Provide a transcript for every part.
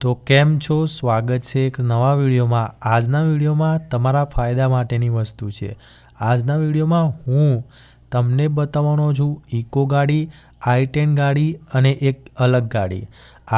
તો કેમ છો? સ્વાગત છે એક નવા વિડીયોમાં. આજના વિડીયોમાં તમારા ફાયદા માટેની વસ્તુ છે. આજના વિડીયોમાં હું તમને બતાવવાનો છું ઇકો ગાડી, આઈ ટેન ગાડી અને એક અલગ ગાડી.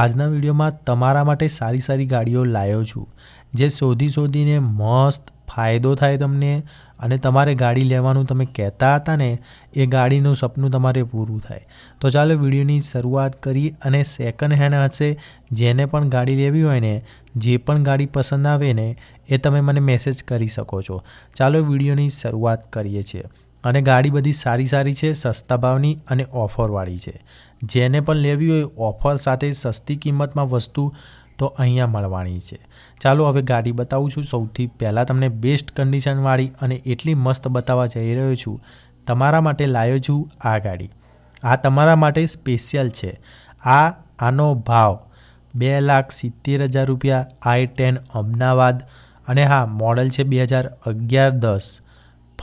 આજના વિડીયોમાં તમારા માટે સારી સારી ગાડીઓ લાવ્યો છું. જે શોધી શોધીને મસ્ત ફાયદો થાય તમને અને તમારે ગાડી લેવાનું તમે કહેતા હતા ને, એ ગાડીનું સપનું તમારે પૂરું થાય. તો ચાલો વિડીયોની શરૂઆત કરી અને સેકન્ડ હેન્ડ હશે, જેને પણ ગાડી લેવી હોય ને, જે પણ ગાડી પસંદ આવે ને, એ તમે મને મેસેજ કરી શકો છો. ચાલો વિડીયોની શરૂઆત કરીએ છીએ. અને ગાડી બધી સારી સારી છે, સસ્તા ભાવની અને ઓફરવાળી છે. જેને પણ લેવી હોય ઓફર સાથે સસ્તી કિંમતમાં વસ્તુ તો અહીંયા મળવાની છે. ચાલો હવે ગાડી બતાવું છું. સૌથી પહેલાં તમને બેસ્ટ કન્ડિશનવાળી અને એટલી મસ્ત બતાવવા જઈ રહ્યો છું. તમારા માટે લાવ્યો છું આ ગાડી. આ તમારા માટે સ્પેશિયલ છે. આ, આનો ભાવ બે લાખ સિત્તેર હજાર રૂપિયા, આઈ ટેન અમદાવાદ અને હા મોડલ છે બે હજાર અગિયાર દસ.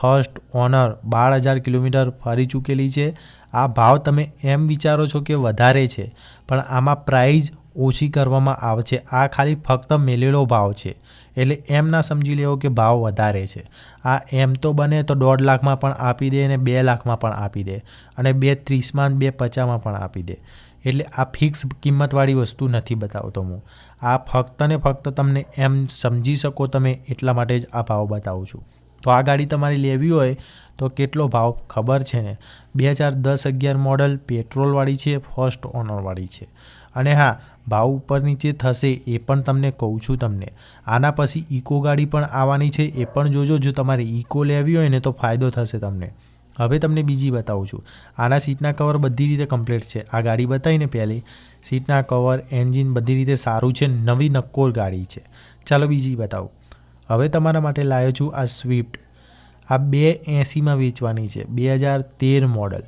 ફર્સ્ટ ઓનર બાર હજાર કિલોમીટર ફરી ચૂકેલી છે. આ ભાવ તમે એમ વિચારો છો કે વધારે છે. પણ આમાં પ્રાઇઝ ઓછી કરવામાં આવે છે. આ ખાલી ફક્ત મેલેલો ભાવ છે. એટલે એમ ના સમજી લેવો કે ભાવ વધારે છે. આ એમ તો બને તો દોઢ લાખમાં પણ આપી દે અને બે લાખમાં પણ આપી દે. અને બે ત્રીસમાં બે પચાસમાં પણ આપી દે. એટલે આ ફિક્સ કિંમતવાળી વસ્તુ નથી બતાવતો હું. આ ફક્ત ને ફક્ત તમને એમ સમજી શકો તમે એટલા માટે જ આ ભાવ બતાવું છું. તો આ ગાડી તમારે લેવી હોય તો કેટલો ભાવ ખબર છે ને? બે હજાર દસ અગિયાર મોડલ પેટ્રોલવાળી છે ફર્સ્ટ ઓનરવાળી છે. અને હા, ભાવ ઉપર નીચે થશે એ પણ તમને કહું છું તમને. આના પછી ઇકો ગાડી પણ આવવાની છે, એ પણ જોજો. જો તમારે ઇકો લેવી હોય ને તો ફાયદો થશે તમને. હવે તમને બીજી બતાવું છું. આના સીટના કવર બધી રીતે કમ્પ્લીટ છે. આ ગાડી બતાવીને પહેલી સીટના કવર એન્જિન બધી રીતે સારું છે. નવી નક્કોર ગાડી છે. ચાલો બીજી બતાવું. હવે તમારા માટે લાવ્યો છું આ સ્વિફ્ટ. આ બે એંસીમાં વેચવાની છે. બે હજાર તેર મોડલ.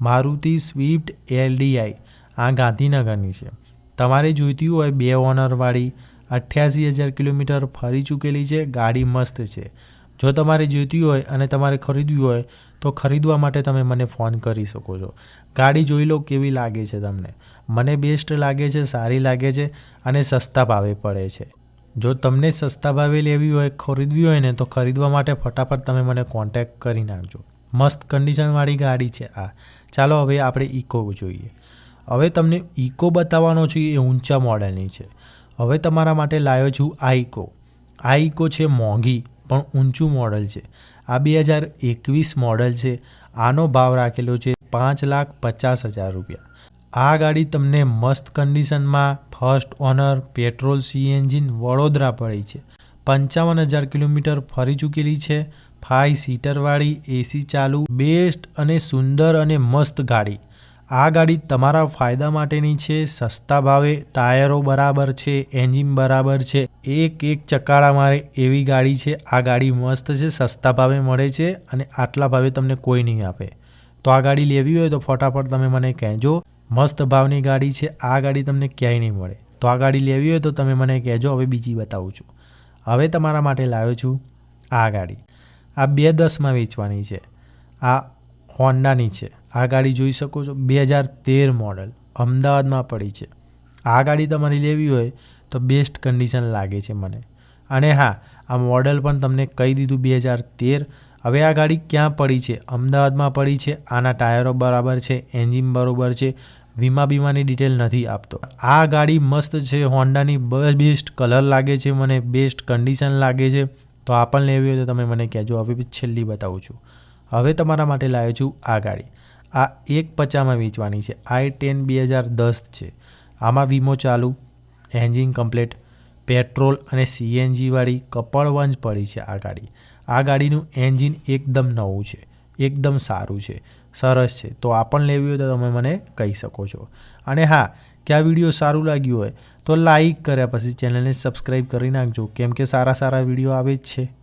મારુતિ સ્વિફ્ટ એલડીઆઈ. આ ગાંધીનગરની છે. તમારે જોઈતી હોય બે ઓનરવાળી. અઠ્યાસી હજાર કિલોમીટર ફરી ચૂકેલી છે. ગાડી મસ્ત છે. જો તમારે જોઈતી હોય અને તમારે ખરીદવી હોય, તો ખરીદવા માટે તમે મને ફોન કરી શકો છો. ગાડી જોઈ લો કેવી લાગે છે તમને. મને બેસ્ટ લાગે છે, સારી લાગે છે અને સસ્તા ભાવે પડે છે. જો તમને સસ્તા ભાવે લેવી હોય, ખરીદવી હોય ને તો ખરીદવા માટે ફટાફટ તમે મને કોન્ટેક્ટ કરી નાખજો. મસ્ત કન્ડિશનવાળી ગાડી છે આ. ચાલો હવે આપણે ઇકો જોઈએ. હવે તમને ઇકો બતાવવાનો છે, એ ઊંચા મોડલની છે. હવે તમારા માટે લાવ્યો છું આ ઇકો આ ઇકો છે મોંઘી, પણ ઊંચું મોડલ છે. આ બે હજાર એકવીસ મોડલ છે. આનો ભાવ રાખેલો છે પાંચ લાખ પચાસ હજાર રૂપિયા. આ ગાડી તમને મસ્ત કન્ડિશનમાં first owner, petrol, C engine, Vadodara પડી છે. પંચાવન હજાર કિલોમીટર ફરી ચૂકેલી છે. ફાઇવ સીટરવાળી, એસી ચાલુ, બેસ્ટ અને સુંદર અને મસ્ત ગાડી. આ ગાડી તમારા ફાયદા માટેની છે. સસ્તા ભાવે, ટાયરો બરાબર છે, એન્જિન બરાબર છે. એક એક ચકાડા મારે એવી ગાડી છે. આ ગાડી મસ્ત છે, સસ્તા ભાવે મળે છે અને આટલા ભાવે તમને કોઈ નહીં આપે. તો આ ગાડી લેવી હોય તો ફટાફટ તમે મને કહેજો. મસ્ત ભાવની ગાડી છે, આ ગાડી તમને ક્યાંય નહીં મળે. તો આ ગાડી લેવી હોય તો તમે મને કહેજો, હવે બીજી બતાવું છું. હવે તમારા માટે લાવ્યો છું આ ગાડી. આ બે દસમાં વેચવાની છે. આ હોન્ડાની છે. આ ગાડી જોઈ શકો છો, બે હજાર તેર મોડલ, અમદાવાદમાં પડી છે. આ ગાડી તમારી લેવી હોય તો બેસ્ટ કન્ડિશન લાગે છે મને. અને હા, આ મોડલ પણ તમને કહી દીધું બે હજાર તેર હવે આ ગાડી ક્યાં પડી છે? અમદાવાદમાં પડી છે. આના ટાયરો બરાબર છે. એન્જિન બરાબર છે. વીમા બીમાની ડિટેલ નથી આપતો. આ ગાડી મસ્ત છે. હોન્ડાની બેસ્ટ કલર લાગે છે મને. બેસ્ટ કન્ડિશન લાગે છે. તો આ પણ લેવી હોય તો તમે મને કહેજો. હવે છેલ્લી બતાવું છું. હવે તમારા માટે લાવ્યો છું આ ગાડી. આ એક પચામાં વેચવાની છે. આઈ ટેન બે હજાર દસ છે. આમાં વીમો ચાલુ, એન્જિન કમ્પ્લેટ, પેટ્રોલ અને સીએનજીવાળી કપડવંજ પડી છે આ ગાડી. આ ગાડીનું એન્જિન એકદમ નવું છે, એકદમ સારું છે, સરસ છે. તો આ પણ લેવી હોય તો તમે મને કહી શકો છો. અને હા, કે આ વીડિયો સારું લાગ્યું હોય તો લાઈક કર્યા પછી ચેનલને સબસ્ક્રાઈબ કરી નાખજો. કેમ કે સારા સારા વીડિયો આવે જ છે.